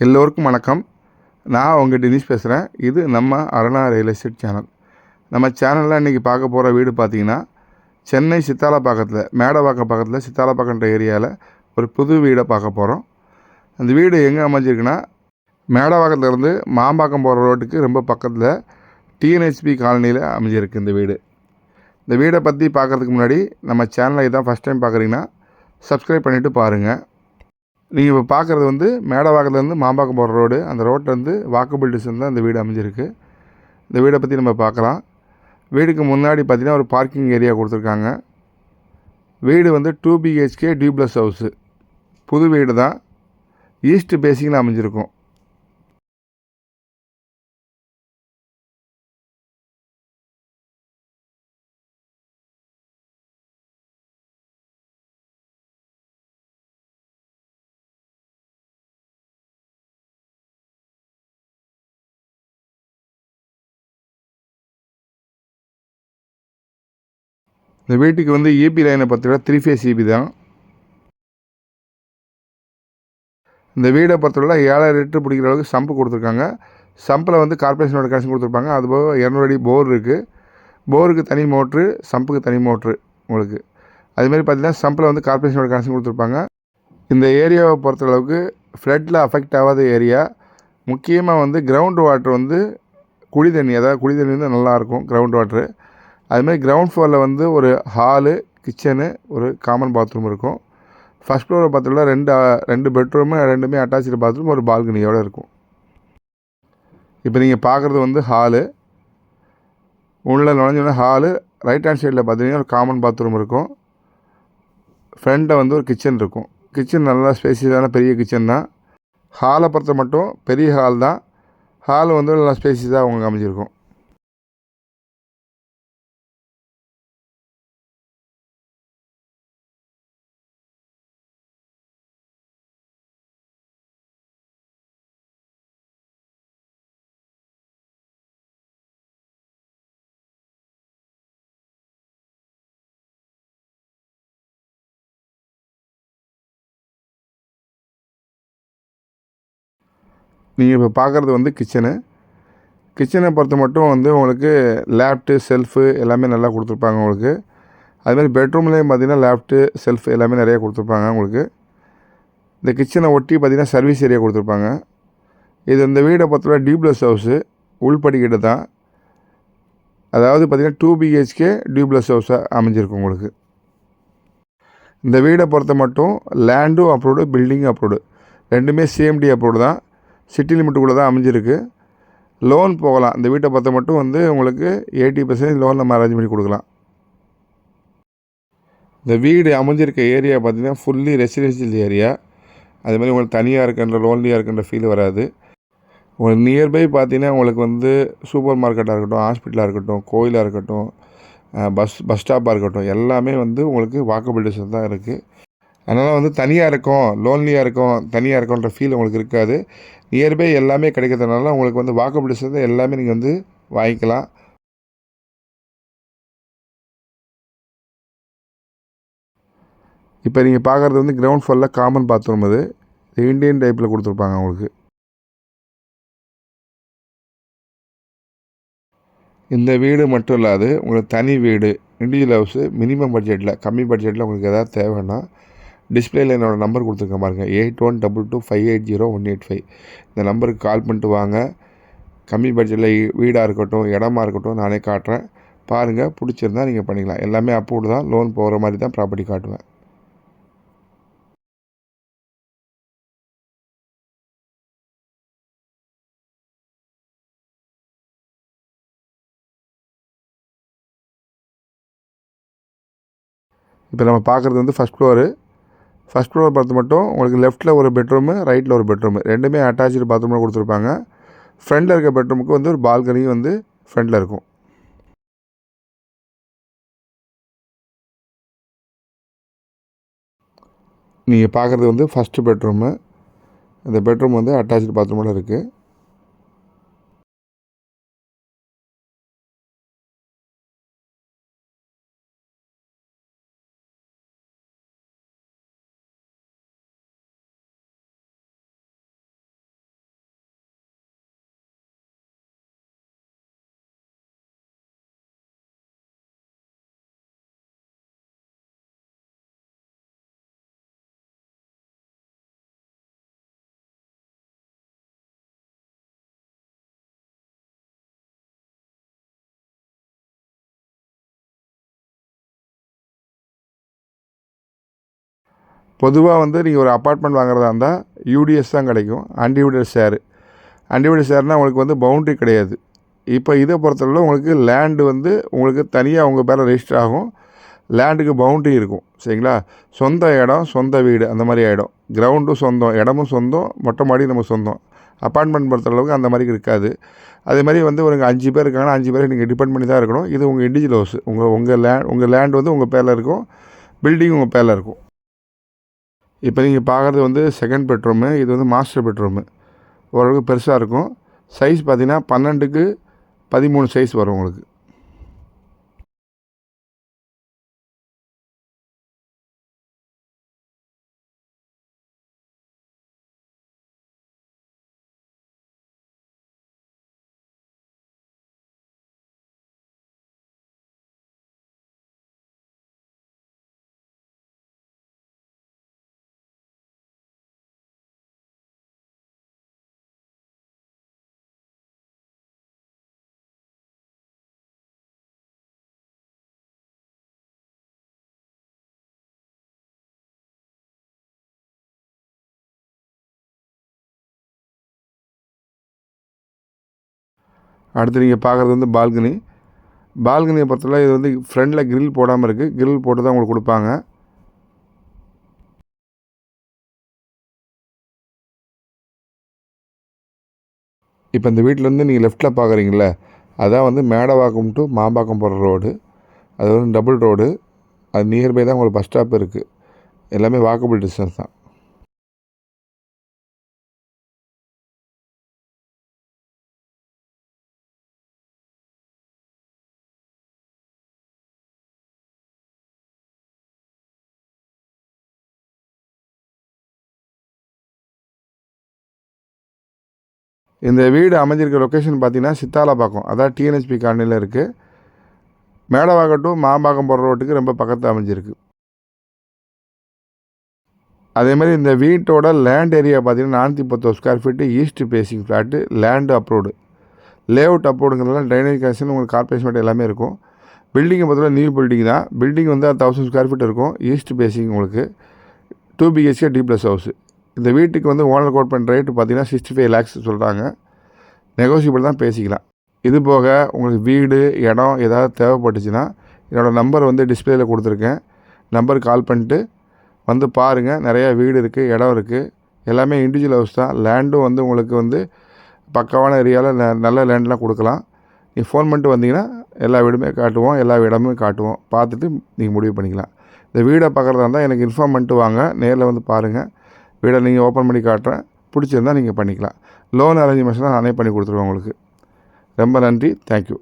எல்லோருக்கும் வணக்கம். நான் உங்கள் டினிஷ் பேசுகிறேன் இது நம்ம அருணா ரியல் எஸ்டேட் சேனல். நம்ம சேனலில் இன்றைக்கி பார்க்க போகிற வீடு பார்த்தீங்கன்னா சென்னை சித்தாலப்பாக்கத்தில் மேடவாக்கம் பக்கத்தில் சித்தாலப்பாக்கன்ற ஏரியாவில் ஒரு புது வீடை பார்க்க போகிறோம் அந்த வீடு எங்கே அமைஞ்சிருக்குன்னா மேடவாக்கத்துலேருந்து மாம்பாக்கம் போகிற ரோட்டுக்கு ரொம்ப பக்கத்தில் டிஎன்ஹெச்பி காலனியில் அமைஞ்சிருக்கு இந்த வீடு. இந்த வீடை பற்றி பார்க்குறதுக்கு முன்னாடி நம்ம சேனலை இதான் ஃபஸ்ட் டைம் பார்க்குறீங்கன்னா சப்ஸ்கிரைப் பண்ணிவிட்டு பாருங்கள் நீங்கள் இப்போ பார்க்குறது வந்து மேடவாக்கத்துலேருந்து மாம்பாக்கம் போகிற ரோடு அந்த ரோட்லேருந்து வாக்கபிள் டிஸ்டன்ஸ் தான் இந்த வீடு அமைஞ்சிருக்கு. இந்த வீடை பற்றி நம்ம பார்க்கலாம் வீடுக்கு முன்னாடி பார்த்திங்கன்னா ஒரு பார்க்கிங் ஏரியா கொடுத்துருக்காங்க. வீடு வந்து டூ பிஹெச்கே டியூப்ளஸ் ஹவுஸு புது வீடு தான் ஈஸ்ட் பேசிங்கில் அமைஞ்சிருக்கும். இந்த வீட்டுக்கு வந்து இபி லைனை பார்த்தீங்கன்னா த்ரீ ஃபேஸ் இபி தான். இந்த வீடை பொறுத்தவரை ஏழாயிரம் லிட்டர் பிடிக்கிற அளவுக்கு சம்பு கொடுத்துருக்காங்க. சம்பில் வந்து கார்பரேஷனோட கனெக்ஷன் கொடுத்துருப்பாங்க. அதுபோக இரநூறு அடி போர் இருக்குது போருக்கு தனி மோட்ரு சம்புக்கு தனி மோட்ரு உங்களுக்கு. அதுமாரி பார்த்தீங்கன்னா சம்பில் வந்து கார்பரேஷனோட கனெக்ஷன் கொடுத்துருப்பாங்க. இந்த ஏரியாவை பொறுத்தளவுக்கு ஃப்ளட்டில் அஃபெக்ட் ஆகாத ஏரியா முக்கியமாக வந்து கிரவுண்ட் வாட்டர் வந்து குடி தண்ணி அதாவது குடி தண்ணி வந்து நல்லாயிருக்கும் கிரவுண்ட் வாட்ரு அதுமாதிரி கிரவுண்ட் ஃப்ளோரில் வந்து ஒரு ஹாலு கிச்சனு ஒரு காமன் பாத்ரூம் இருக்கும். ஃபஸ்ட் ஃப்ளோரில் பார்த்தோம்னா ரெண்டு ரெண்டு பெட்ரூமு ரெண்டுமே அட்டாச்சு பாத்ரூம் ஒரு பால்கனியோடு இருக்கும். இப்போ நீங்கள் பார்க்குறது வந்து ஹாலு உள்ள நுழைஞ்சோடனே ஹாலு ரைட் ஹேண்ட் சைடில் பார்த்தீங்கன்னா ஒரு காமன் பாத்ரூம் இருக்கும். ஃப்ரண்ட்டில் வந்து ஒரு கிச்சன் இருக்கும். கிச்சன் நல்லா ஸ்பேசியஸான பெரிய கிச்சன் தான். ஹாலை பொறுத்த மட்டும் பெரிய ஹால் தான். ஹால் வந்து நல்லா ஸ்பேசியஸாக அவங்க அமைஞ்சிருக்கும். நீங்கள் இப்போ பார்க்குறது வந்து கிச்சனு கிச்சனை பொறுத்த மட்டும் வந்து உங்களுக்கு லேப்ட்டு செல்ஃபு எல்லாமே நல்லா கொடுத்துருப்பாங்க உங்களுக்கு. அதுமாதிரி பெட்ரூம்லேயும் பார்த்திங்கன்னா லேப்ட்டு செல்ஃப் எல்லாமே நிறையா கொடுத்துருப்பாங்க உங்களுக்கு. இந்த கிச்சனை ஒட்டி பார்த்திங்கன்னா சர்வீஸ் ஏரியா கொடுத்துருப்பாங்க. இது இந்த வீடை பொறுத்தவரை டியூப்ளஸ் ஹவுஸு உள்படிக்கிட்டு தான். அதாவது பார்த்திங்கன்னா டூ பிஹெச்கே டியூப்ளஸ் ஹவுஸாக அமைஞ்சிருக்கு உங்களுக்கு. இந்த வீடை பொறுத்த மட்டும் லேண்டும் அப்ரூவ்டு பில்டிங்கும் அப்ரூவ்டு ரெண்டுமே சிஎம்டி அப்ரூவ்டு தான். சிட்டி லிமிட்டுக்குள்ளே தான் அமைஞ்சிருக்கு. லோன் போகலாம். இந்த வீட்டை பொறுத்த மட்டும் வந்து உங்களுக்கு எயிட்டி பர்சன்டேஜ் லோன் நம்ம அரேஞ்ச் பண்ணி கொடுக்கலாம். இந்த வீடு அமைஞ்சிருக்க ஏரியா பார்த்திங்கன்னா ஃபுல்லி ரெசிடென்ஷியல் ஏரியா அது மாதிரி உங்களுக்கு தனியாக இருக்கின்ற லோன்லியாக இருக்கின்ற ஃபீல் வராது. உங்களுக்கு நியர்பை பார்த்தீங்கன்னா உங்களுக்கு வந்து சூப்பர் மார்க்கெட்டாக இருக்கட்டும் ஹாஸ்பிட்டலாக இருக்கட்டும் கோயிலாக இருக்கட்டும் பஸ் பஸ் ஸ்டாப்பாக இருக்கட்டும் எல்லாமே வந்து உங்களுக்கு வாக்கபிள் டிஸ்டன்ஸ் தான் இருக்குது அதனால் வந்து தனியாக இருக்கும் லோன்லியாக இருக்கும் தனியாக இருக்கும்ன்ற ஃபீல் உங்களுக்கு இருக்காது. நியர்பை எல்லாமே கிடைக்கிறதுனால உங்களுக்கு வந்து வாக்கபிள் டிஸ்டன்ஸ் எல்லாமே நீங்கள் வந்து வாங்கிக்கலாம். இப்போ நீங்கள் பார்க்குறது வந்து கிரவுண்ட் ஃப்ளோரில் காமன் பாத்ரூம் அது. இந்தியன் டைப்பில் கொடுத்துருப்பாங்க உங்களுக்கு. இந்த வீடு மட்டும் இல்லாது உங்களுக்கு தனி வீடு. இண்டிவிஜுவல் ஹவுஸு மினிமம் பட்ஜெட்டில் கம்மி பட்ஜெட்டில் உங்களுக்கு எதாவது தேவைன்னா டிஸ்பிளேயில் என்னோடய நம்பர் கொடுத்துருக்கேன் பாருங்கள் eight one double two five eight zero one eight five இந்த நம்பருக்கு கால் பண்ணிட்டு வாங்க. கம்மி பட்ஜெட்டில் வீடாக இருக்கட்டும் இடமா இருக்கட்டும் நானே காட்டுறேன். பாருங்கள் பிடிச்சிருந்தா நீங்கள் பண்ணிக்கலாம். எல்லாமே அப்ரூவ்டு தான் லோன் போகிற மாதிரி தான் ப்ராப்பர்ட்டி காட்டுவேன். இப்போ நம்ம பார்க்குறது வந்து ஃபஸ்ட் ஃப்ளோரு ஃபஸ்ட் ஃப்ளோர் பார்த்து மட்டும் உங்களுக்கு லெஃப்ட்டில் ஒரு பெட்ரூமு ரைட்டில் ஒரு பெட்ரூமு ரெண்டுமே அட்டாச்சு பாத்ரூமில் கொடுத்துருப்பாங்க. ஃப்ரண்டில் இருக்க பெட்ரூமுக்கு வந்து ஒரு பால்கனியும் வந்து ஃப்ரண்டில் இருக்கும். நீங்கள் பார்க்குறது வந்து ஃபஸ்ட்டு பெட்ரூமு இந்த பெட்ரூம் வந்து அட்டாச்சு பாத்ரூமில் இருக்குது பொதுவாக வந்து நீங்கள் ஒரு அப்பார்ட்மெண்ட் வாங்குறதா இருந்தால் யூடிஎஸ் தான் கிடைக்கும். அன்டிவிடட் ஷேரு அன்டிவிடட் ஷேர்னால் உங்களுக்கு வந்து பவுண்ட்ரி கிடையாது. இப்போ இதை பொறுத்தளவு உங்களுக்கு லேண்டு வந்து உங்களுக்கு தனியாக உங்கள் பேரில் ரெஜிஸ்டர் ஆகும். லேண்டுக்கு பவுண்ட்ரி இருக்கும். சரிங்களா? சொந்த இடம் சொந்த வீடு அந்த மாதிரி ஆகிடும் கிரவுண்டும் சொந்தம் இடமும் சொந்தம் மொட்டை மாடி நம்ம சொந்தம். அப்பார்ட்மெண்ட் பொறுத்தளவுக்கு அந்த மாதிரி இருக்காது. அதே மாதிரி வந்து ஒரு அஞ்சு பேர் இருக்காங்கன்னா அஞ்சு பேர் நீங்கள் டிபெண்ட் பண்ணி தான் இருக்கணும். இது உங்கள் இண்டிஜுவல் ஹவுஸ் உங்கள் உங்கள் லேண்ட் உங்கள் லேண்ட் வந்து உங்கள் பேரில் இருக்கும். பில்டிங் உங்கள் பேரில் இருக்கும். இப்போ நீங்கள் பார்க்குறது வந்து செகண்ட் பெட்ரூமு இது வந்து மாஸ்டர் பெட்ரூமு ஓரளவுக்கு பெருசாக இருக்கும். சைஸ் பார்த்திங்கன்னா பன்னெண்டுக்கு பதிமூணு சைஸ் வரும் உங்களுக்கு. அடுத்து நீங்கள் பார்க்குறது வந்து பால்கனி. பால்கனியை பொறுத்தவரை இது வந்து ஃப்ரண்டில் கிரில் போடாமல் இருக்குது கிரில் போட்டு தான் உங்களுக்கு கொடுப்பாங்க. இப்போ இந்த வீட்டிலேருந்து நீங்கள் லெஃப்ட்டில் பார்க்குறீங்கள அதான் வந்து மேடவாக்கம் டு மாம்பாக்கம் போகிற ரோடு அது வந்து டபுள் ரோடு அது நியர்பை தான் உங்களுக்கு பஸ் ஸ்டாப் இருக்குது எல்லாமே வாக்கபிள் டிஸ்டன்ஸ் தான். இந்த வீடு அமைஞ்சிருக்க லொக்கேஷன் பார்த்தீங்கன்னா சித்தாலப்பாக்கம் அதான் டிஎன்ஹெச்பி காலனியில் இருக்குது மேடவாக்கம் மாம்பாக்கம் போகிற ரோட்டுக்கு ரொம்ப பக்கத்தில் அமைஞ்சிருக்கு. அதேமாதிரி இந்த வீட்டோட லேண்ட் ஏரியா பார்த்தீங்கன்னா நானூற்றி பத்து square feet east facing flat land approved layout அப்ரூவ்டுங்கிறதுலாம் drainage connection உங்களுக்கு கார்பரேஷன் எல்லாமே இருக்கும். பில்டிங்கை பார்த்தீங்கன்னா நியூ பில்டிங் தான். பில்டிங் வந்து தௌசண்ட் ஸ்கொயர் ஃபீட் இருக்கும். ஈஸ்ட் பேசிங் உங்களுக்கு two BHK D plus house இந்த வீட்டுக்கு வந்து ஓனர் கோட் பண்ணுற ரேட்டு பார்த்தீங்கன்னா சிக்ஸ்டி ஃபைவ் லேக்ஸ் சொல்கிறாங்க நெகோசியபிள் தான் பேசிக்கலாம். இது போக உங்களுக்கு வீடு இடம் ஏதாவது தேவைப்பட்டுச்சுன்னா என்னோடய நம்பர் வந்து டிஸ்பிளேயில் கொடுத்துருக்கேன். நம்பர் கால் பண்ணிட்டு வந்து பாருங்கள் நிறையா வீடு இருக்குது இடம் இருக்குது எல்லாமே இண்டிவிஜுவல் ஹவுஸ் தான். லேண்டும் வந்து உங்களுக்கு வந்து பக்காவான ஏரியாவில் ந நல்ல லேண்ட்லாம் கொடுக்கலாம். நீங்கள் ஃபோன் பண்ணிட்டு வந்தீங்கன்னா எல்லா வீடுமே காட்டுவோம் எல்லா இடமும் காட்டுவோம். பார்த்துட்டு நீங்கள் முடிவு பண்ணிக்கலாம். இந்த வீடை பார்க்குறதா இருந்தால் எனக்கு இன்ஃபார்ம் பண்ணிட்டு வாங்க. நேரில் வந்து பாருங்கள் வீடை நீங்கள் ஓப்பன் பண்ணி காட்டுறேன். பிடிச்சிருந்தா நீங்கள் பண்ணிக்கலாம். லோன் அரேஞ்ச்மெண்ட்ஸ்லாம் நானே பண்ணி கொடுத்துருவேன் உங்களுக்கு. ரொம்ப நன்றி. தேங்க்யூ